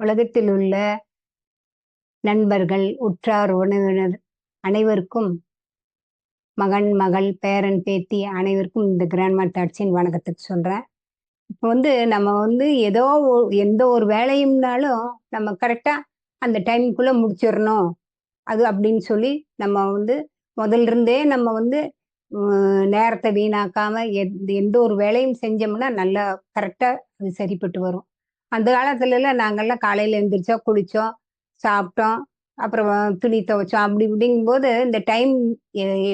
உலகத்தில் உள்ள நண்பர்கள் உற்றார் உறவினர் அனைவருக்கும் மகன் மகள் பேரன் பேத்தி அனைவருக்கும் இந்த கிராண்ட்மா டாட்ஸின் வணக்கத்துக்கு சொல்கிறேன் இப்போ வந்து நம்ம வந்து ஏதோ ஒ- எந்த ஒரு வேலையும்னாலும் நம்ம கரெக்டாக அந்த டைமுக்குள்ளே முடிச்சிடணும். அது அப்படின்னு சொல்லி நம்ம வந்து முதல்ல இருந்தே நம்ம வந்து நேரத்தை வீணாக்காம எந்த எந்த ஒரு வேலையும் செஞ்சோம்னா நல்லா கரெக்டாக அது சரிப்பட்டு வரும். அந்த காலத்துல எல்லாம் நாங்கெல்லாம் காலையில எழுந்திரிச்சோம் குளிச்சோம் சாப்பிட்டோம் அப்புறம் துணி துவைச்சோம். அப்படி இப்படிங்கும்போது இந்த டைம்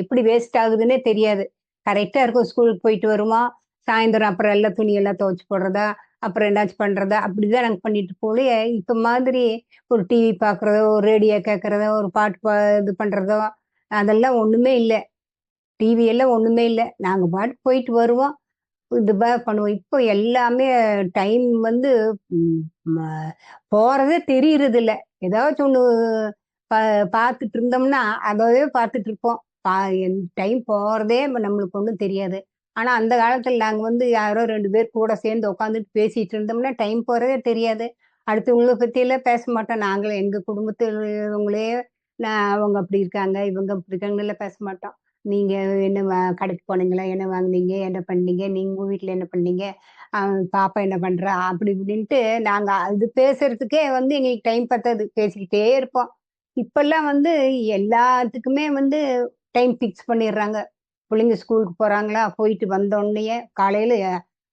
எப்படி வேஸ்ட் ஆகுதுன்னே தெரியாது. கரெக்டாக இருக்கும் ஸ்கூலுக்கு போயிட்டு வருவோம். சாயந்தரம் அப்புறம் எல்லாம் துணியெல்லாம் துவைச்சு போடுறதா அப்புறம் என்னாச்சும் பண்றதா அப்படிதான் நாங்கள் பண்ணிட்டு போலே இப்போ மாதிரி ஒரு டிவி பார்க்குறதோ ஒரு ரேடியோ கேட்குறதோ ஒரு பாட்டு பா இது பண்ணுறதோ அதெல்லாம் ஒன்றுமே இல்லை. டிவி எல்லாம் இல்லை. நாங்கள் பாட்டு போயிட்டு வருவோம். இதுவாக பண்ணுவோம். இப்போ எல்லாமே டைம் வந்து போகிறதே தெரியறது இல்லை ஏதாச்சும் ஒன்று பா பார்த்துட்டு இருந்தோம்னா அதவே பார்த்துட்டு இருப்போம். பா டைம் போகிறதே நம்மளுக்கு ஒன்றும் தெரியாது. ஆனால் அந்த காலத்தில் நாங்கள் வந்து யாரோ ரெண்டு பேர் கூட சேர்ந்து உட்காந்துட்டு பேசிட்டு இருந்தோம்னா டைம் போகிறதே தெரியாது. அடுத்தவங்களை பற்றியெல்லாம் பேச மாட்டோம். நாங்களும் எங்கள் குடும்பத்தில் உள்ளவங்களே நான் அவங்க அப்படி இருக்காங்க இவங்க அப்படி இருக்காங்கன்னு பேச மாட்டோம். நீங்க என்ன வா- கடைக்கு போனீங்களா? என்ன வாங்குனீங்க? என்ன பண்ணீங்க? நீங்க உங்க என்ன பண்ணீங்க? பாப்பா என்ன பண்றா? அப்படி இப்படின்ட்டு நாங்க அது பேசுறதுக்கே வந்து எங்களுக்கு டைம் பத்தாது. பேசிக்கிட்டே இருப்போம். இப்பெல்லாம் வந்து எல்லாத்துக்குமே வந்து டைம் ஃபிக்ஸ் பண்ணிடுறாங்க. பிள்ளைங்க ஸ்கூலுக்கு போறாங்களா? போயிட்டு வந்த உடனேயே காலையில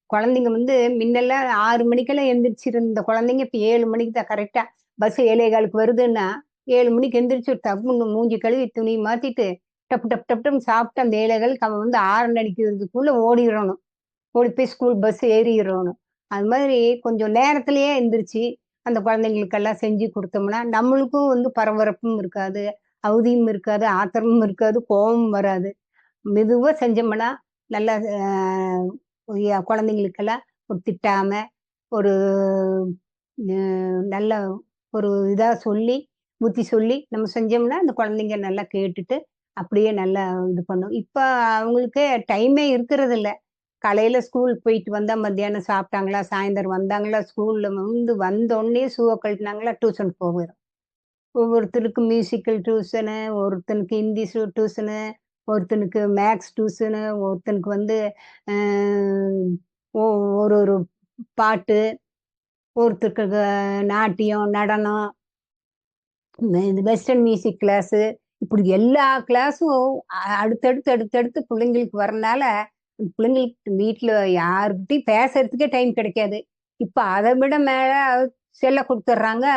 குழந்தைங்க வந்து முன்னெல்லாம் ஆறு மணிக்கெல்லாம் எந்திரிச்சிருந்த குழந்தைங்க இப்ப ஏழு மணிக்கு தான் கரெக்டா பஸ் ஏழே காலுக்கு வருதுன்னா ஏழு மணிக்கு எந்திரிச்சு டப்புன்னு மூஞ்சி கழுவி துணி மாத்திட்டு டப்பு டப் டப் டப் சாப்பிட்ட அந்த ஏழைகள் அவன் வந்து ஆரன் அடிக்கிறதுக்குள்ள ஓடிடணும் ஓடி போய் ஸ்கூல் பஸ் ஏறிடணும் அது மாதிரி கொஞ்சம் நேரத்திலேயே எந்திரிச்சு அந்த குழந்தைங்களுக்கெல்லாம் செஞ்சு கொடுத்தோம்னா நம்மளுக்கும் வந்து பரபரப்பும் இருக்காது அவதியும் இருக்காது ஆத்திரமும் இருக்காது கோபமும் வராது. மெதுவாக செஞ்சோம்னா நல்லா குழந்தைங்களுக்கெல்லாம் ஒரு திட்டாம ஒரு நல்ல ஒரு இதாக சொல்லி புத்தி சொல்லி நம்ம செஞ்சோம்னா அந்த குழந்தைங்க நல்லா கேட்டுட்டு அப்படியே நல்லா இது பண்ணும். இப்போ அவங்களுக்கு டைமே இருக்கிறது இல்லை காலையில ஸ்கூல் போயிட்டு வந்தா மத்தியானம் சாப்பிட்டாங்களா சாயந்தரம் வந்தாங்களா ஸ்கூல்ல வந்து வந்தோடனே ஷூவை கழட்டினாங்களா டியூஷன் போகிறோம் ஒவ்வொருத்தருக்கு மியூசிக்கல் டியூஷனு ஒருத்தனுக்கு ஹிந்தி டியூஷனு ஒருத்தனுக்கு மேக்ஸ் டியூஷனு ஒருத்தனுக்கு வந்து ஒ- ஒரு ஒரு பாட்டு ஒருத்தருக்கு நாட்டியம் நடனம் இந்த வெஸ்டர்ன் மியூசிக் கிளாஸு இப்படி எல்லா கிளாஸும் அடுத்தடுத்து அடுத்தடுத்து பிள்ளைங்களுக்கு வரனால பிள்ளைங்களுக்கு வீட்டில் யாருக்கிட்டையும் பேசுறதுக்கே டைம் கிடைக்காது. இப்ப அதை விட மேல செல்ல கொடுத்துட்றாங்க.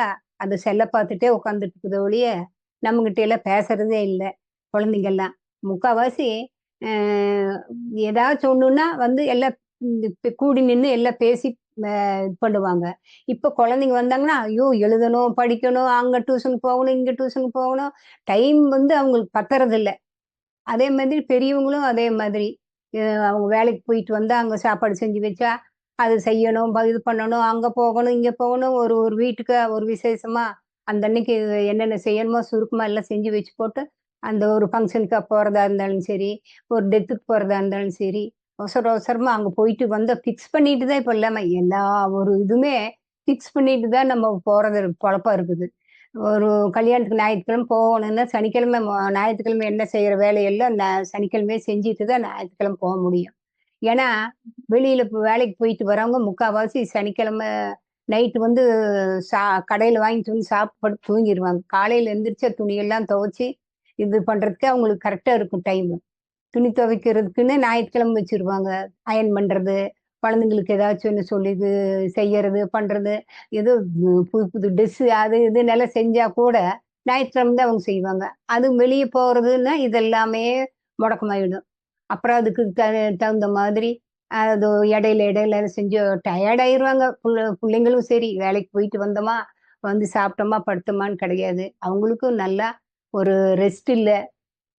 அந்த செல்லை பார்த்துட்டே உட்காந்துட்டு இருக்குது ஒழிய நம்மகிட்ட எல்லாம் பேசுறதே இல்லை குழந்தைங்கள்லாம். முக்காவாசி ஆஹ், ஏதாச்சும் ஒன்றுன்னா வந்து எல்லாம் கூடி நின்று எல்லாம் பேசி இது பண்ணுவாங்க. இப்போ குழந்தைங்க வந்தாங்கன்னா ஐயோ எழுதணும் படிக்கணும் அங்கே டியூஷனுக்கு போகணும் இங்கே டியூஷன் போகணும். டைம் வந்து அவங்களுக்கு பத்துறது அதே மாதிரி பெரியவங்களும் அதே மாதிரி. அவங்க வேலைக்கு போயிட்டு வந்தால் அங்கே சாப்பாடு செஞ்சு வச்சா அது செய்யணும் இது பண்ணணும் அங்கே போகணும் இங்கே போகணும் ஒரு ஒரு வீட்டுக்கு ஒரு விசேஷமா அந்த அன்னைக்கு என்னென்ன செய்யணுமோ சுருக்கமாக எல்லாம் செஞ்சு வச்சு போட்டு அந்த ஒரு ஃபங்க்ஷனுக்கு போறதா இருந்தாலும் சரி ஒரு டெத்துக்கு போகிறதா இருந்தாலும் சரி அவசர அவசரமா அங்க போயிட்டு வந்த ஃபிக்ஸ் பண்ணிட்டு தான் இப்ப இல்லாம எல்லா ஒரு இதுவுமே ஃபிக்ஸ் பண்ணிட்டு தான் நம்ம போறது பொழப்பா இருக்குது. ஒரு கல்யாணத்துக்கு ஞாயிற்றுக்கிழமை போகணும்னா சனிக்கிழமை ஞாயிற்றுக்கிழமை என்ன செய்யற வேலையெல்லாம் நா- சனிக்கிழமையே செஞ்சுட்டு தான் ஞாயிற்றுக்கிழமை போக முடியும். ஏன்னா வெளியில இப்போ வேலைக்கு போயிட்டு வரவங்க முக்காவாசி சனிக்கிழமை நைட்டு வந்து சா கடையில் வாங்கிட்டு வந்து சாப்பிட்டு தூங்கிடுவாங்க காலையில எந்திரிச்ச துணியெல்லாம் துவைச்சி இது பண்றதுக்கு அவங்களுக்கு கரெக்டா இருக்கும் டைம் துணி துவைக்கிறதுக்குன்னு ஞாயிற்றுக்கிழமை வச்சிருவாங்க அயன் பண்றது குழந்தைங்களுக்கு ஏதாச்சும் ஒன்று சொல்லி இது செய்யறது பண்றது. ஏதோ புது புது ட்ரெஸ்ஸு அது இது நல்லா செஞ்சா கூட ஞாயிற்றுக்கிழமை தான் அவங்க செய்வாங்க. அது வெளியே போகிறதுன்னா இதெல்லாமே முடக்கமாயிடும். அப்புறம் அதுக்கு த- தகுந்த மாதிரி அது இடையில இடையில செஞ்சு டயர்ட் ஆயிருவாங்க. புள்ள பிள்ளைங்களும் சரி வேலைக்கு போயிட்டு வந்தோமா வந்து சாப்பிட்டோமா படுத்தோமான்னு கிடையாது. அவங்களுக்கும் நல்லா ஒரு ரெஸ்ட் இல்லை.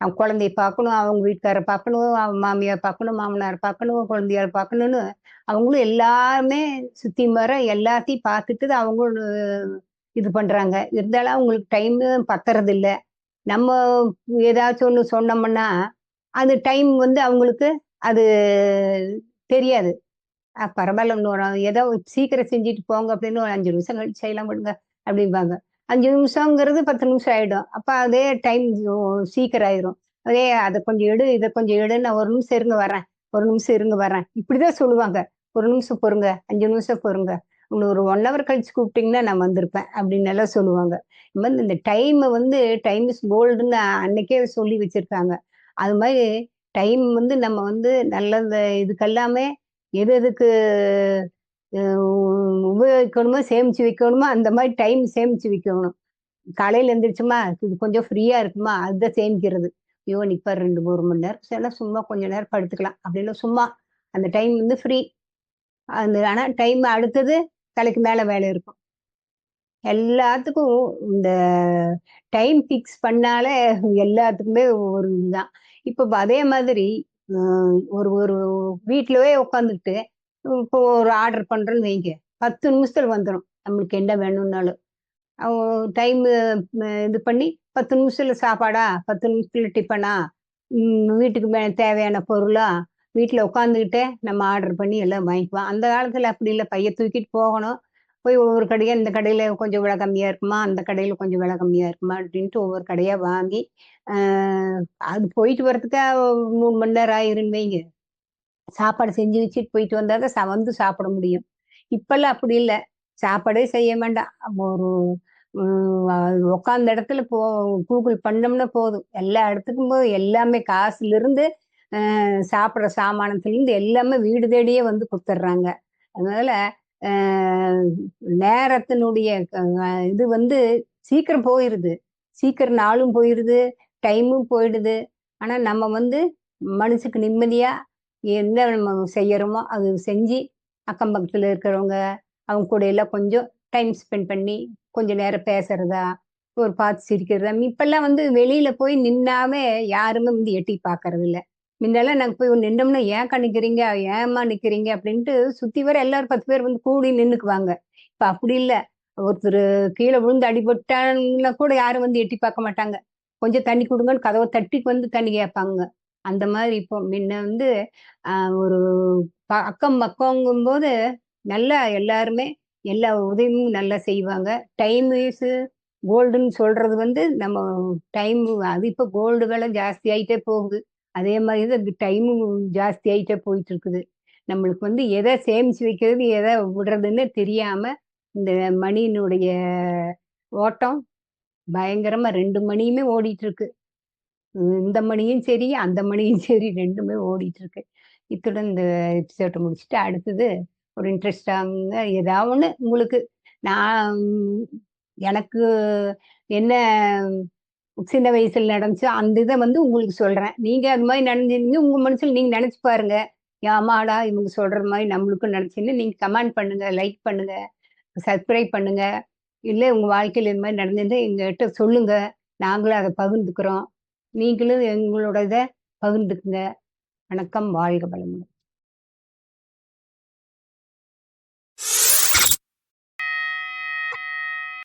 அவன் குழந்தைய பார்க்கணும் அவங்க வீட்டுக்கார பார்க்கணும் அவன் மாமியார் பார்க்கணும் மாமனார் பார்க்கணும் குழந்தையார் பார்க்கணும்னு அவங்களும் எல்லாருமே சுத்தி மர எல்லாத்தையும் பார்த்துட்டு தான் அவங்களும் இது பண்றாங்க. இருந்தாலும் அவங்களுக்கு டைம் பத்துறது இல்லை. நம்ம ஏதாச்சும் ஒன்று சொன்னோம்னா அது டைம் வந்து அவங்களுக்கு அது தெரியாது. பரவாயில்ல இன்னொரு ஏதோ சீக்கிரம் செஞ்சுட்டு போங்க அப்படின்னு ஒரு அஞ்சு நிமிஷம் கழிச்சு செய்யலாம் விடுங்க அப்படிம்பாங்க. அஞ்சு நிமிஷங்கிறது பத்து நிமிஷம் ஆயிடும். அப்ப அதே டைம் சீக்கிரம் ஆயிரும் அதே அதை கொஞ்சம் எடு இதை கொஞ்சம் எடு நான் ஒரு நிமிஷம் இருங்க வரேன். ஒரு நிமிஷம் இருங்க வரேன். இப்படிதான் சொல்லுவாங்க. ஒரு நிமிஷம் பொறுங்க அஞ்சு நிமிஷம் பொறுங்க. உங்களுக்கு ஒரு ஒன் ஹவர் கழிச்சு கூப்பிட்டீங்கன்னா நான் வந்திருப்பேன் அப்படின்னு எல்லாம் சொல்லுவாங்க. இந்த மாதிரி இந்த டைமை வந்து டைம் இஸ் கோல்டுன்னு அன்னைக்கே சொல்லி வச்சிருக்காங்க. அது மாதிரி டைம் வந்து நம்ம வந்து நல்ல இந்த இதுக்கெல்லாமே எது எதுக்கு உபயோகிக்கணுமோ சேமிச்சு வைக்கணுமோ அந்த மாதிரி டைம் சேமித்து வைக்கணும். காலையில் எந்திரிச்சுமா இது கொஞ்சம் ஃப்ரீயாக இருக்குமா அதுதான் சேமிக்கிறது. ஐயோ நிற்பார் ரெண்டு ஒரு மணி நேரம். சில சும்மா கொஞ்ச நேரம் படுத்துக்கலாம். அப்படின்னு சும்மா அந்த டைம் வந்து ஃப்ரீ அந்த ஆனால் டைம் அடுத்தது தலைக்கு மேலே வேலை இருக்கும். எல்லாத்துக்கும் இந்த டைம் ஃபிக்ஸ் பண்ணாலே எல்லாத்துக்குமே ஒரு இதுதான். இப்போ அதே மாதிரி ஒரு ஒரு வீட்டிலவே உட்காந்துட்டு இப்போ ஒரு ஆர்டர் பண்றோன்னு வைங்க. பத்து நிமிஷத்துல வந்துடும் நம்மளுக்கு என்ன வேணும்னாலும். டைம் இது பண்ணி பத்து நிமிஷத்துல சாப்பாடா? பத்து நிமிஷத்துல டிஃபனா வீட்டுக்கு மே தேவையான பொருளா? வீட்டில் உட்காந்துக்கிட்டே நம்ம ஆர்டர் பண்ணி எல்லாம் வாங்கிக்குவோம். அந்த காலத்தில் அப்படி இல்லை. பைய தூக்கிட்டு போகணும். போய் ஒவ்வொரு கடையாக இந்த கடையில் கொஞ்சம் விலை கம்மியாக இருக்குமா? அந்த கடையில் கொஞ்சம் விலை கம்மியாக இருக்குமா? அப்படின்ட்டு ஒவ்வொரு கடையாக வாங்கி அது போயிட்டு வரதுக்கே மூணு மணி நேரம் ஆயிருன்னு வைங்க. சாப்பாடு செஞ்சு வச்சுட்டு போயிட்டு வந்தால் தான் ச- வந்து சாப்பிட முடியும். இப்பெல்லாம் அப்படி இல்லை. சாப்பாடே செய்ய வேண்டாம். ஒரு உட்காந்த இடத்துல போ கூகுள் பண்ணோம்னா போதும். எல்லா இடத்துக்கும் போது எல்லாமே காசுலேருந்து சாப்பிட்ற சாமானத்துலேருந்து எல்லாமே வீடு தேடியே வந்து கொடுத்துட்றாங்க அதனால நேரத்தினுடைய இது வந்து சீக்கிரம் போயிடுது சீக்கிரம் நாளும் போயிடுது டைமும் போயிடுது. ஆனால் நம்ம வந்து மனசுக்கு நிம்மதியாக என்ன நம்ம செய்யறோமோ அது செஞ்சு அக்கம் பக்கத்துல இருக்கிறவங்க அவங்க கூட எல்லாம் கொஞ்சம் டைம் ஸ்பெண்ட் பண்ணி கொஞ்ச நேரம் பேசுறதா ஒரு பார்த்து சிரிக்கிறதா இப்பெல்லாம் வந்து வெளியில போய் நின்னாவே யாருமே வந்து எட்டி பாக்குறது இல்ல. முன்னெல்லாம் நாங்க போய் நின்னோம்னா ஏன் நிக்கிறீங்க? ஏமா நிக்கிறீங்க? அப்படின்ட்டு சுத்தி வர எல்லாரும் பத்து பேர் வந்து கூடி நின்னுக்குவாங்க. இப்ப அப்படி இல்ல. ஒருத்தர் கீழே விழுந்து அடிபட்டாங்கன்னா கூட யாரும் வந்து எட்டி பார்க்க மாட்டாங்க. கொஞ்சம் தண்ணி கொடுங்கன்னு கதவை தட்டி வந்து தண்ணி கேட்பாங்க. அந்த மாதிரி இப்போ முன்ன வந்து ஒரு ப- அக்கம் பக்கங்கும்போது நல்லா எல்லாருமே எல்லா உதவியும் நல்லா செய்வாங்க. டைம் இஸ் கோல்டுன்னு சொல்றது வந்து நம்ம டைம் அது இப்போ கோல்டு விலை ஜாஸ்தி ஆயிட்டே போகுது. அதே மாதிரி தான் டைமும் ஜாஸ்தி ஆயிட்டே போயிட்டு இருக்குது நம்மளுக்கு வந்து எதை சேமிச்சு வைக்கிறது எதை விடுறதுன்னு தெரியாம இந்த மணியினுடைய ஓட்டம் பயங்கரமா ரெண்டு மணியுமே ஓடிட்டு இருக்கு இந்த மணியும் சரி அந்த மணியும் சரி ரெண்டுமே ஓடிட்டு இருக்கு இத்துடன் இந்த எபிசோட்டை முடிச்சுட்டு அடுத்தது ஒரு இன்ட்ரெஸ்டாக ஏதாவது ஒன்று உங்களுக்கு நான் எனக்கு என்ன சின்ன வயசுல நடந்துச்சோ அந்த இதை வந்து உங்களுக்கு சொல்றேன். நீங்க அது மாதிரி நடந்தீங்க உங்க மனசுல நீங்க நினைச்சு பாருங்க. ஆமாடா இவங்க சொல்கிற மாதிரி நம்மளுக்கும் நினைச்சுன்னு நீங்க கமெண்ட் பண்ணுங்க லைக் பண்ணுங்க சப்ஸ்கிரைப் பண்ணுங்க. இல்லை உங்க வாழ்க்கையில் இது மாதிரி நடந்திருந்தா எங்ககிட்ட சொல்லுங்க. நாங்களும் அதை பகிர்ந்துக்கிறோம். நீங்களும் எங்களோட இதை பகிர்ந்துக்குங்க. வணக்கம். வாழ்க வளமுடன்.